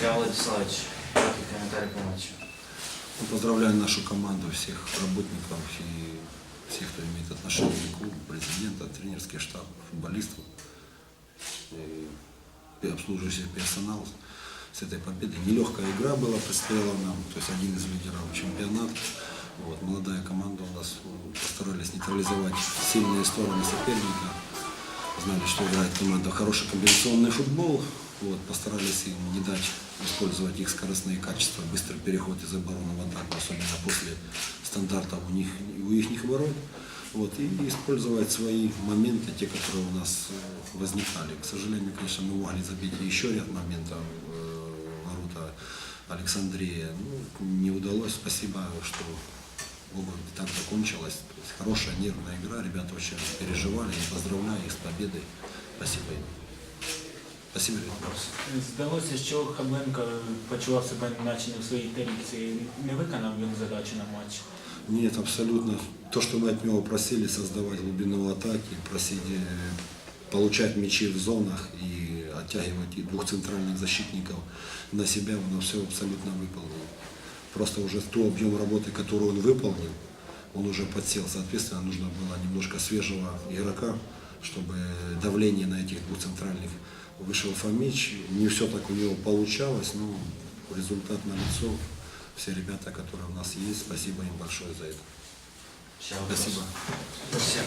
Илья Владиславович, короткий комментарий по матчу. Ну, Поздравляю нашу команду, всех работников и всех, кто имеет отношение к клубу, президента, тренерский штаб, футболистов и обслуживающий персонал с этой победой. Нелегкая игра была, предстояла нам, то есть один из лидеров чемпионата. Вот, молодая команда у нас м, постарались нейтрализовать сильные стороны соперника. Знали, что играет команда хороший комбинационный футбол. Вот, постарались им не дать использовать их скоростные качества, быстрый переход из обороны в атаку, особенно после стандартов у них у их ворот. Вот, и использовать свои моменты, те, которые у нас э, возникали. К сожалению, конечно, мы могли забить еще ряд моментов э, ворота Александрия. Ну, не удалось. Спасибо, что Богу так закончилось. То есть хорошая нервная игра. Ребята очень переживали. Я поздравляю их с победой. Спасибо им. Спасибо, ребята. Здалося, що Хабленко почував себе наче не в своїй тарілці. Не виконав він задачу на матч. Нет, абсолютно. То, что мы от него просили, создавать глубину атаки, просить э, получать мячи в зонах и оттягивать и двух центральных защитников на себя, он все абсолютно выполнил. Просто уже тот объем работы, который он выполнил, он уже подсел. Соответственно, нужно было немножко свежего игрока, чтобы давление на этих двух центральных вышел Фомич. Не все так у него получалось, но результат налицо. Все ребята, которые у нас есть, спасибо им большое за это. Спасибо. Всем.